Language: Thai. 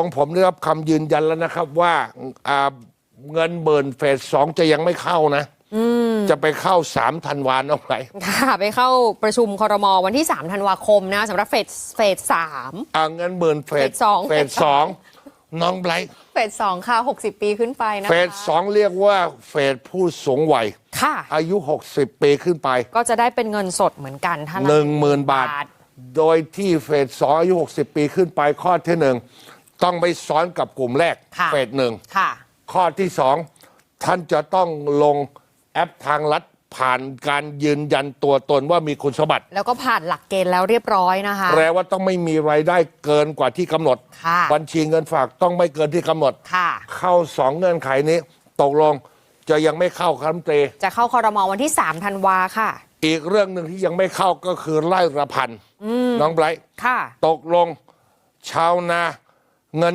ของผมได้รับคำยืนยันแล้วนะครับว่าอ่าเงินเบิร์นเฟสสองจะยังไม่เข้านะ จะไปเข้าสามธันวาเอาไปค่ะไปเข้าประชุมคอรมอวันที่ 3 ธันวาคมนะสำหรับเฟสเฟสสาม อ่าเงินเบิร์นเฟสเฟสสอง เฟสสองน้องไบรท์เฟสสองค่ะ 60 ปีขึ้นไปนะคะเฟสสองเรียกว่าเฟสผู้สูงวัย ค่ะ อายุ 60 ปีขึ้นไป ก็จะได้เป็นเงินสดเหมือนกันท่านละหนึ่งหมื่นบาท โดยที่เฟสสองอายุ 60 ปีขึ้นไปข้อที่หนึ่ง ต้องไปซ้อนกับกลุ่มแรกค่ะ เฟสหนึ่ง ค่ะ ข้อที่สองท่านจะต้องลงแอปทางรัฐผ่านการยืนยันตัวตนว่ามีคุณสมบัติแล้วก็ผ่านหลักเกณฑ์แล้วเรียบร้อยนะคะ แปลว่าต้องไม่มีรายได้เกินกว่าที่กำหนด ค่ะ บัญชีเงินฝากต้องไม่เกินที่กำหนด ค่ะ เข้าสองเงื่อนไขนี้ ตกลงจะยังไม่เข้าคำเตรีจะเข้าคอรมอวันที่3ธันวาค่ะ อีกเรื่องหนึ่งที่ยังไม่เข้าก็คือไล่ระพันธ์น้องไบรท์ค่ะ ตกลงชาวนา